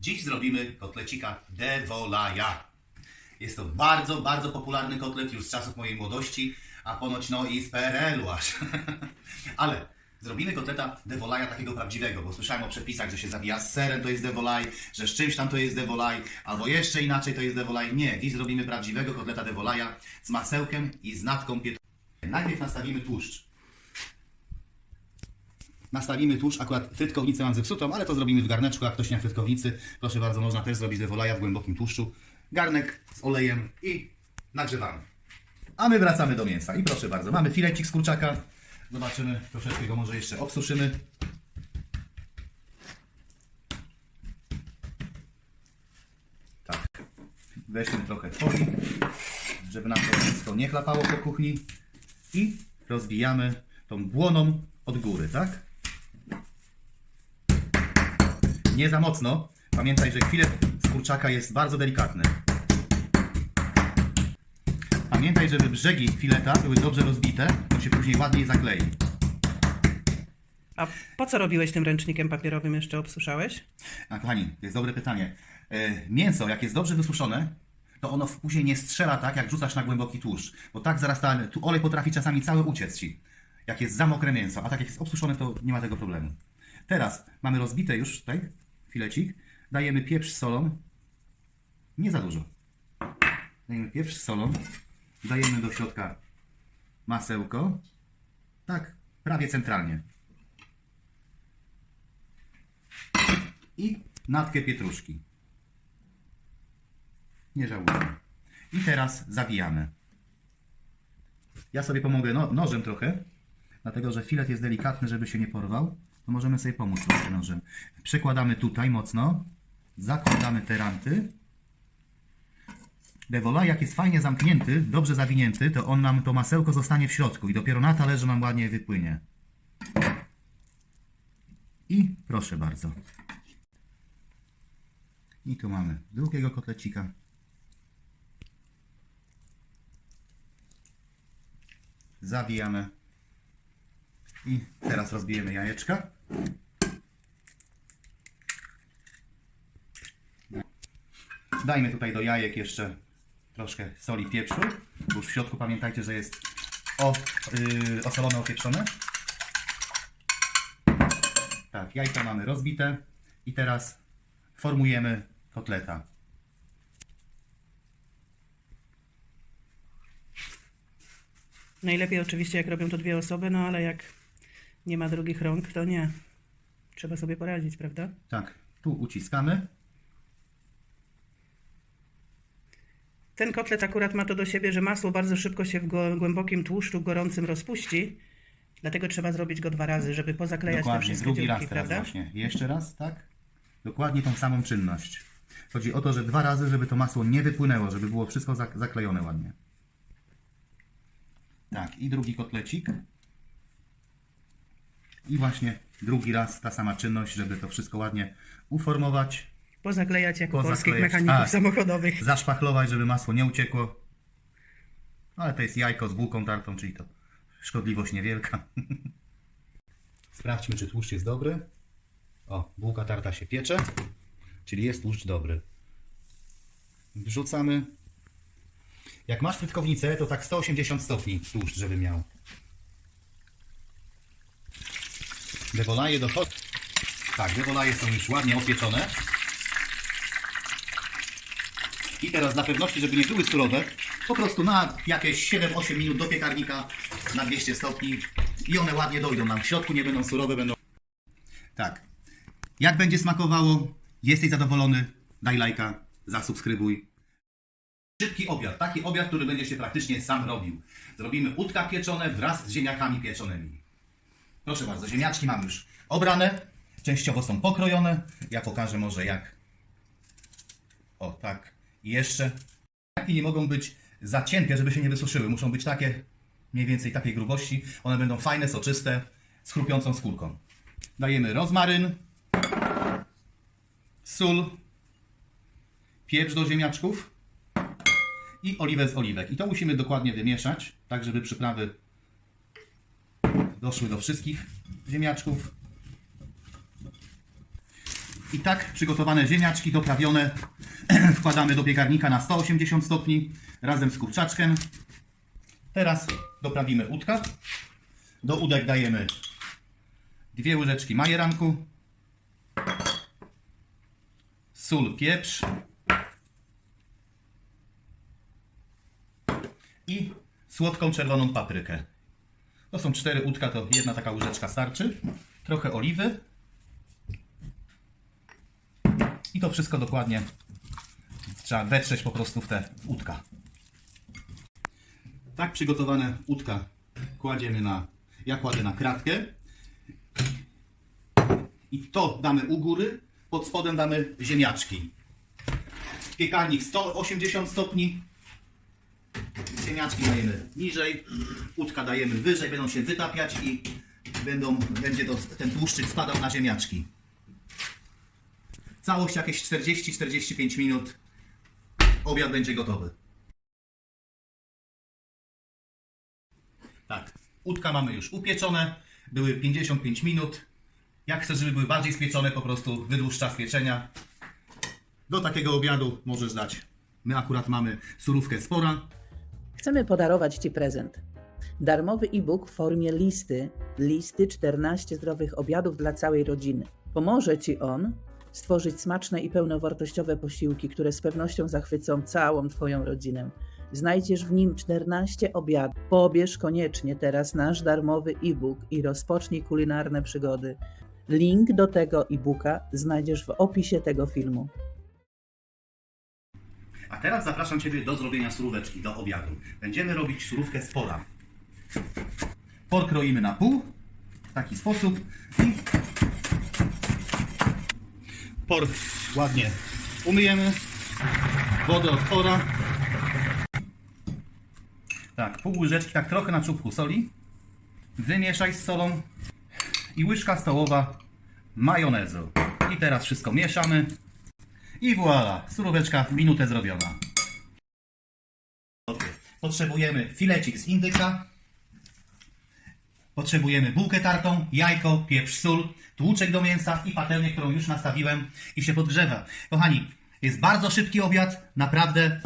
Dziś zrobimy kotlecika de volaja. Jest to bardzo, bardzo popularny kotlet już z czasów mojej młodości, a ponoć no i z PRL-u aż. Ale zrobimy kotleta de volaja takiego prawdziwego, bo słyszałem o przepisach, że się zabija z serem, to jest de volaj, że z czymś tam to jest de volaj, albo jeszcze inaczej to jest de volaj. Nie, dziś zrobimy prawdziwego kotleta de volaja z masełkiem i z natką pietruszki. Najpierw nastawimy tłuszcz. Nastawimy tłuszcz, akurat frytkownicę mam zepsutą, ale to zrobimy w garneczku, jak ktoś nie ma frytkownicy. Proszę bardzo, można też zrobić dewolaja w głębokim tłuszczu. Garnek z olejem i nagrzewamy. A my wracamy do mięsa. I proszę bardzo, mamy filecik z kurczaka. Zobaczymy, troszeczkę go może jeszcze obsuszymy. Tak. Weźmy trochę folii, żeby nam to wszystko nie chlapało po kuchni. I rozbijamy tą błoną od góry, tak? Nie za mocno. Pamiętaj, że filet z kurczaka jest bardzo delikatny. Pamiętaj, żeby brzegi fileta były dobrze rozbite, bo się później ładniej zaklei. A po co robiłeś tym ręcznikiem papierowym jeszcze obsuszałeś? A kochani, to jest dobre pytanie. E, Mięso, jak jest dobrze wysuszone, to ono później nie strzela tak, jak rzucasz na głęboki tłuszcz. Bo tak zaraz ta, tu olej potrafi czasami cały uciec ci. Jak jest za mokre mięso, a tak jak jest obsuszone, to nie ma tego problemu. Teraz mamy rozbite już tutaj filecik. Dajemy pieprz z solą. Nie za dużo. Dajemy pieprz z solą. Dajemy do środka masełko. Tak, prawie centralnie. i natkę pietruszki. Nie żałujemy. I teraz zawijamy. Ja sobie pomogę no, nożem trochę, dlatego że filet jest delikatny, żeby się nie porwał. To możemy sobie pomóc trochę nożem. Przekładamy tutaj mocno, zakładamy te ranty. Jak jest fajnie zamknięty, dobrze zawinięty, to on nam, to masełko zostanie w środku i dopiero na talerzu nam ładnie wypłynie. I proszę bardzo. I tu mamy drugiego kotlecika. Zawijamy. I teraz rozbijemy jajeczka. Dajmy tutaj do jajek jeszcze troszkę soli pieprzu. Już w środku pamiętajcie, że jest o, yy, osolone, opieprzone. Tak, jajka mamy rozbite. I teraz formujemy kotleta. Najlepiej oczywiście jak robią to dwie osoby, no ale jak nie ma drugich rąk, to nie. Trzeba sobie poradzić, prawda? Tak, tu uciskamy. Ten kotlet akurat ma to do siebie, że masło bardzo szybko się w głębokim tłuszczu gorącym rozpuści. Dlatego trzeba zrobić go dwa razy, żeby pozaklejać te Dokładnie, wszystkie drugi dziurki, raz teraz prawda? właśnie. Jeszcze raz, tak? Dokładnie tą samą czynność. Chodzi o to, że dwa razy, żeby to masło nie wypłynęło, żeby było wszystko zak- zaklejone ładnie. Tak, i drugi kotlecik. I właśnie drugi raz ta sama czynność, żeby to wszystko ładnie uformować, Pozaklejać jak Pozaklejać, polskich mechaników tak. samochodowych. zaszpachlować, żeby masło nie uciekło. Ale to jest jajko z bułką tartą, czyli to szkodliwość niewielka. Sprawdźmy, czy tłuszcz jest dobry. O, bułka tarta się piecze, czyli jest tłuszcz dobry. Wrzucamy. Jak masz frytkownicę, to tak 180 stopni tłuszcz, żeby miał. Dewolaje dochodzą. Tak, dewolaje są już ładnie opieczone. I teraz dla pewności, żeby nie były surowe, po prostu na jakieś 7-8 minut do piekarnika na 200 stopni i one ładnie dojdą nam. W środku nie będą surowe, będą... Tak. Jak będzie smakowało? Jesteś zadowolony? Daj lajka, zasubskrybuj. Szybki obiad. Taki obiad, który będzie się praktycznie sam robił. Zrobimy udka pieczone wraz z ziemniakami pieczonymi. Proszę bardzo, ziemniaczki mamy już obrane. Częściowo są pokrojone. Ja pokażę może jak o, tak. I jeszcze. Takie nie mogą być za cienkie, żeby się nie wysuszyły. Muszą być takie, mniej więcej takiej grubości. One będą fajne, soczyste, z chrupiącą skórką. Dajemy rozmaryn, sól, pieprz do ziemniaczków i oliwę z oliwek. I to musimy dokładnie wymieszać, tak żeby przyprawy doszły do wszystkich ziemniaczków. I tak przygotowane ziemniaczki doprawione wkładamy do piekarnika na 180 stopni razem z kurczaczkiem. Teraz doprawimy udka. Do udek dajemy dwie łyżeczki majeranku, sól, pieprz i słodką czerwoną paprykę. To są cztery udka, to jedna taka łyżeczka starczy. Trochę oliwy. I to wszystko dokładnie trzeba wetrzeć po prostu w te udka. Tak przygotowane udka kładziemy na, ja kładę na kratkę. I to damy u góry, pod spodem damy ziemniaczki. Piekarnik 180 stopni, ziemniaczki dajemy niżej, udka dajemy wyżej, będą się wytapiać i będą, będzie to, ten tłuszczyk spadał na ziemniaczki. Całość jakieś 40-45 minut. Obiad będzie gotowy. Tak, udka mamy już upieczone. Były 55 minut. Jak chcesz, żeby były bardziej spieczone, po prostu wydłuż czas pieczenia. Do takiego obiadu możesz dać. My akurat mamy surówkę spora. Chcemy podarować Ci prezent. Darmowy e-book w formie listy, listy 14 zdrowych obiadów dla całej rodziny. Pomoże Ci on stworzyć smaczne i pełnowartościowe posiłki, które z pewnością zachwycą całą Twoją rodzinę. Znajdziesz w nim 14 obiadów. Pobierz koniecznie teraz nasz darmowy e-book i rozpocznij kulinarne przygody. Link do tego e-booka znajdziesz w opisie tego filmu. A teraz zapraszam Ciebie do zrobienia suróweczki do obiadu. Będziemy robić surówkę z pora. Por kroimy na pół w taki sposób i por ładnie umyjemy. Wodę od pora. Tak, pół łyżeczki, tak trochę na czubku soli. Wymieszaj z solą i łyżka stołowa majonezu. I teraz wszystko mieszamy. I voilà, suróweczka w minutę zrobiona. Potrzebujemy filecik z indyka. Potrzebujemy bułkę tartą, jajko, pieprz, sól, tłuczek do mięsa i patelnię, którą już nastawiłem i się podgrzewa. Kochani, jest bardzo szybki obiad, naprawdę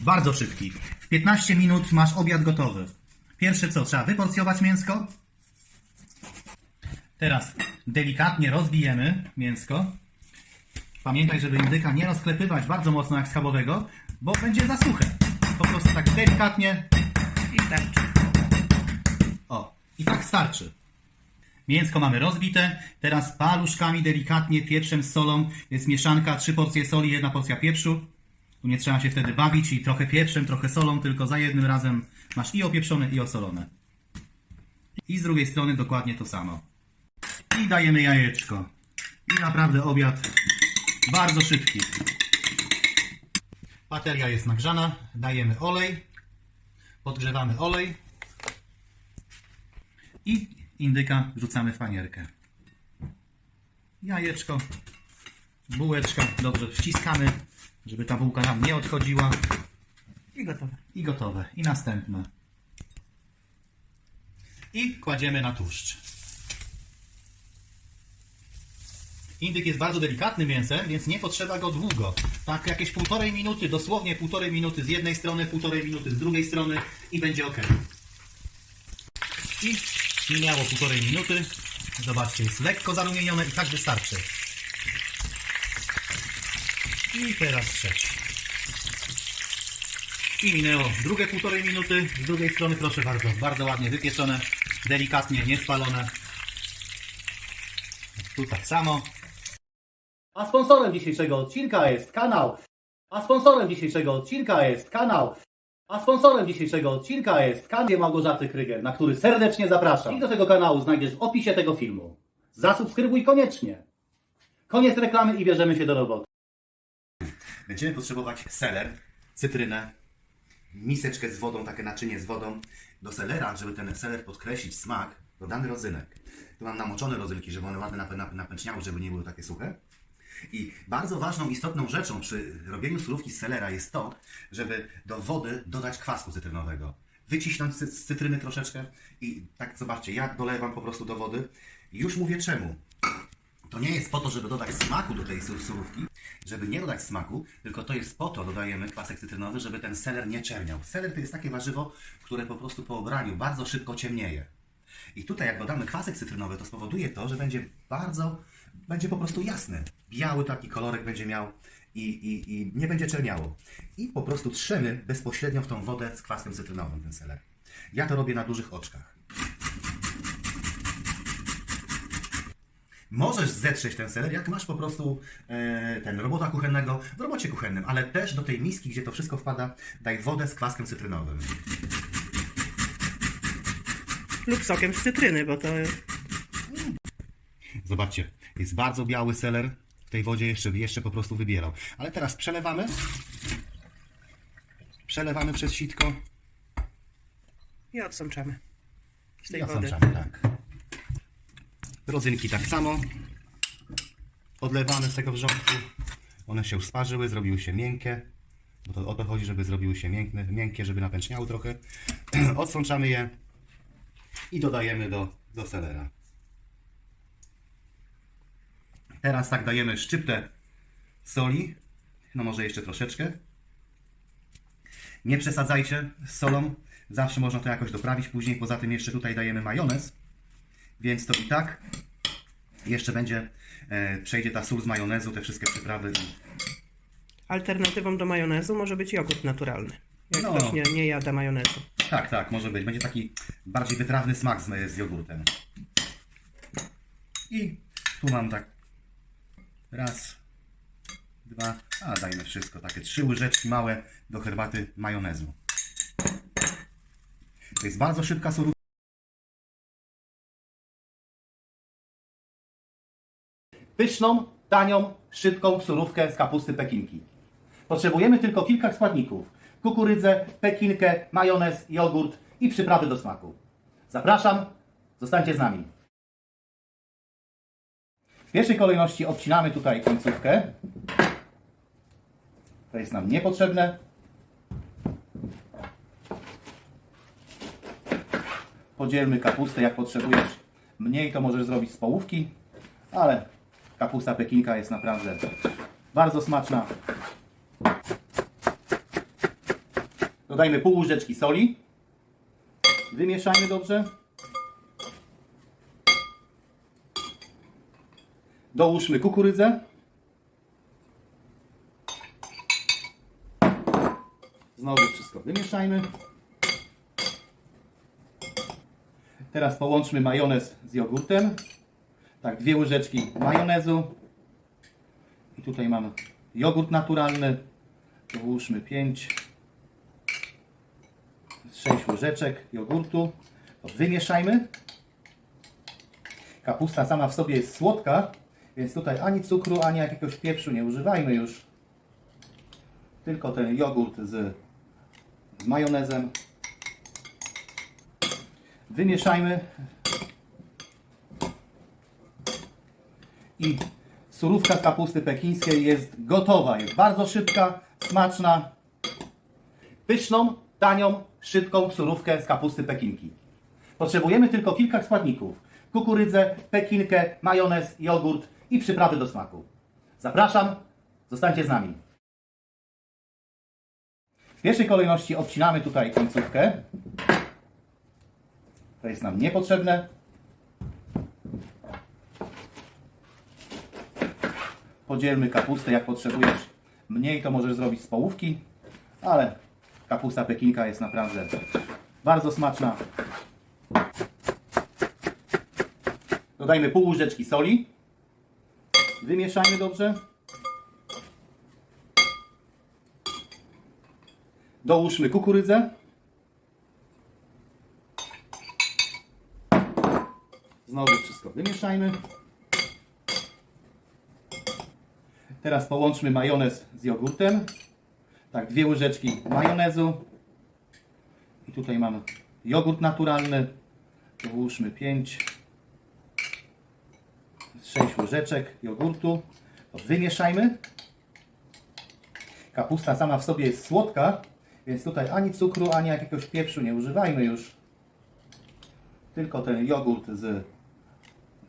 bardzo szybki. W 15 minut masz obiad gotowy. Pierwsze co, trzeba wyporcjować mięsko. Teraz delikatnie rozbijemy mięsko. Pamiętaj, żeby indyka nie rozklepywać bardzo mocno jak schabowego, bo będzie za suche. Po prostu tak delikatnie. I starczy. O, i tak starczy. Mięsko mamy rozbite. Teraz paluszkami delikatnie pieprzem z solą. Jest mieszanka, trzy porcje soli, jedna porcja pieprzu. Tu nie trzeba się wtedy bawić i trochę pieprzem, trochę solą, tylko za jednym razem masz i opieprzone, i osolone. I z drugiej strony dokładnie to samo. I dajemy jajeczko. I naprawdę obiad bardzo szybki. Patelnia jest nagrzana, dajemy olej, podgrzewamy olej i indyka wrzucamy w panierkę. Jajeczko, bułeczka, dobrze wciskamy, żeby ta bułka nam nie odchodziła I gotowe. i gotowe. I następne. I kładziemy na tłuszcz. Indyk jest bardzo delikatnym mięsem, więc nie potrzeba go długo. Tak jakieś półtorej minuty, dosłownie półtorej minuty z jednej strony, półtorej minuty z drugiej strony i będzie ok. I minęło półtorej minuty. Zobaczcie, jest lekko zarumienione i tak wystarczy. I teraz trzecie. I minęło drugie półtorej minuty. Z drugiej strony proszę bardzo, bardzo ładnie wypieczone, delikatnie, niespalone. Tu tak samo. A sponsorem dzisiejszego odcinka jest kanał. A sponsorem dzisiejszego odcinka jest kanał. A sponsorem dzisiejszego odcinka jest kanał Małgorzaty Kryger, na który serdecznie zapraszam. I do tego kanału znajdziesz w opisie tego filmu. Zasubskrybuj koniecznie. Koniec reklamy i bierzemy się do roboty. Będziemy potrzebować seler, cytrynę, miseczkę z wodą, takie naczynie z wodą. Do selera, żeby ten seler podkreślić smak, dodamy rodzynek. Tu mam namoczone rodzynki, żeby one ładnie nap- nap- napęczniały, żeby nie były takie suche. I bardzo ważną, istotną rzeczą przy robieniu surówki z selera jest to, żeby do wody dodać kwasku cytrynowego. Wycisnąć cy- z cytryny troszeczkę i tak zobaczcie, ja dolewam po prostu do wody. Już mówię czemu. To nie jest po to, żeby dodać smaku do tej sur- surówki, żeby nie dodać smaku, tylko to jest po to, dodajemy kwasek cytrynowy, żeby ten seler nie czerniał. Seler to jest takie warzywo, które po prostu po obraniu bardzo szybko ciemnieje. I tutaj jak dodamy kwasek cytrynowy, to spowoduje to, że będzie bardzo, będzie po prostu jasny. Biały taki kolorek będzie miał i, i, i nie będzie czerniało. I po prostu trzemy bezpośrednio w tą wodę z kwaskiem cytrynowym ten seler. Ja to robię na dużych oczkach. Możesz zetrzeć ten seler, jak masz po prostu e, ten robota kuchennego w robocie kuchennym, ale też do tej miski, gdzie to wszystko wpada, daj wodę z kwaskiem cytrynowym. Lub sokiem z cytryny, bo to Zobaczcie, jest bardzo biały seler. W tej wodzie jeszcze, jeszcze po prostu wybierał. Ale teraz przelewamy. Przelewamy przez sitko i odsączamy z tej i wody. osączamy, tak. Rodzynki tak samo. Odlewamy z tego wrzątku. One się usparzyły, zrobiły się miękkie. Bo to o to chodzi, żeby zrobiły się miękkie, miękkie żeby napęczniały trochę. Odsączamy je i dodajemy do, do selera. Teraz tak dajemy szczyptę soli. No może jeszcze troszeczkę. Nie przesadzajcie z solą. Zawsze można to jakoś doprawić później. Poza tym jeszcze tutaj dajemy majonez. Więc to i tak jeszcze będzie, e, przejdzie ta sól z majonezu, te wszystkie przyprawy. Alternatywą do majonezu może być jogurt naturalny. Jak No. ktoś nie, nie jada majonezu. Tak, tak, może być. Będzie taki bardziej wytrawny smak z, z jogurtem. I tu mam tak raz, dwa, a dajmy wszystko. Takie trzy łyżeczki małe do herbaty majonezu. To jest bardzo szybka surówka. Pyszną, tanią, szybką surówkę z kapusty pekinki. Potrzebujemy tylko kilka składników. Kukurydzę, pekinkę, majonez, jogurt i przyprawy do smaku. Zapraszam, zostańcie z nami. W pierwszej kolejności obcinamy tutaj końcówkę. To jest nam niepotrzebne. Podzielmy kapustę jak potrzebujesz. Mniej to możesz zrobić z połówki, ale kapusta pekinka jest naprawdę bardzo smaczna. Dodajmy pół łyżeczki soli. Wymieszajmy dobrze. Dołóżmy kukurydzę. Znowu wszystko wymieszajmy. Teraz połączmy majonez z jogurtem. Tak, dwie łyżeczki majonezu. I tutaj mamy jogurt naturalny. Dołóżmy 5, 6 łyżeczek jogurtu. To wymieszajmy. Kapusta sama w sobie jest słodka, więc tutaj ani cukru, ani jakiegoś pieprzu nie używajmy już. Tylko ten jogurt z, z majonezem. Wymieszajmy i surówka z kapusty pekińskiej jest gotowa. Jest bardzo szybka, smaczna, pyszną, tanią, szybką surówkę z kapusty pekinki. Potrzebujemy tylko kilka składników. Kukurydzę, pekinkę, majonez, jogurt i przyprawy do smaku. Zapraszam, zostańcie z nami. W pierwszej kolejności obcinamy tutaj końcówkę. To jest nam niepotrzebne. Podzielmy kapustę jak potrzebujesz. Mniej to możesz zrobić z połówki, ale kapusta pekinka jest naprawdę bardzo smaczna. Dodajmy pół łyżeczki soli. Wymieszajmy dobrze. Dołóżmy kukurydzę. Znowu wszystko wymieszajmy. Teraz połączmy majonez z jogurtem. Tak, dwie łyżeczki majonezu. I tutaj mamy jogurt naturalny. Dołóżmy 5, 6 łyżeczek jogurtu. Wymieszajmy. Kapusta sama w sobie jest słodka, więc tutaj ani cukru, ani jakiegoś pieprzu nie używajmy już. Tylko ten jogurt z,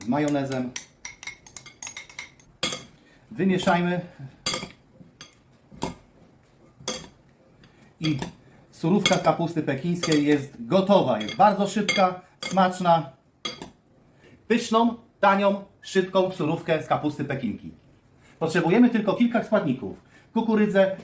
z majonezem. Wymieszajmy. I surówka z kapusty pekińskiej jest gotowa. Jest bardzo szybka, smaczna. Pyszną, tanią, szybką surówkę z kapusty pekinki. Potrzebujemy tylko kilka składników. Kukurydzę,